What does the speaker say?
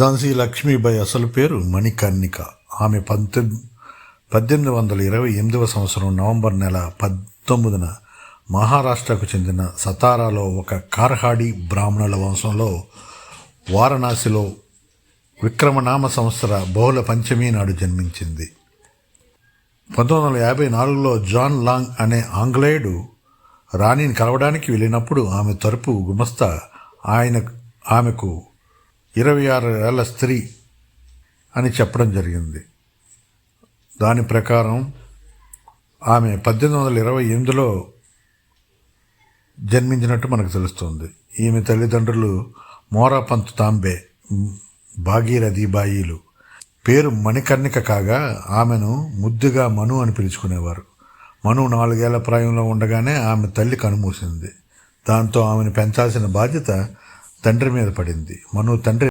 ఝాన్సీ లక్ష్మీబాయి అసలు పేరు మణికర్ణిక. ఆమె పంతొమ్మిది పద్దెనిమిది వందల ఇరవై ఎనిమిదవ సంవత్సరం నవంబర్ నెల పంతొమ్మిదిన మహారాష్ట్రకు చెందిన సతారాలో ఒక కార్హాడి బ్రాహ్మణుల వంశంలో వారణాసిలో విక్రమనామ సంవత్సర బహుళ పంచమి నాడు జన్మించింది. పంతొమ్మిది వందల యాభై నాలుగులో జాన్ లాంగ్ అనే ఆంగ్లేయుడు రాణిని కలవడానికి వెళ్ళినప్పుడు ఆమె తరపు గుమస్తా ఆయన ఆమెకు ఇరవై ఆరు ఏళ్ళ స్త్రీ అని చెప్పడం జరిగింది. దాని ప్రకారం ఆమె పద్దెనిమిది వందల ఇరవై ఎనిమిదిలో జన్మించినట్టు మనకు తెలుస్తుంది. ఈమె తల్లిదండ్రులు మోరాపంత్ తాంబే భాగీరథి బాయిలు. పేరు మణికర్ణిక కాగా ఆమెను ముద్దుగా మను అని పిలుచుకునేవారు. మను నాలుగేళ్ళ ప్రాయంలో ఉండగానే ఆమె తల్లి కనుమూసింది. దాంతో ఆమెను పెంచాల్సిన బాధ్యత తండ్రి మీద పడింది. మను తండ్రి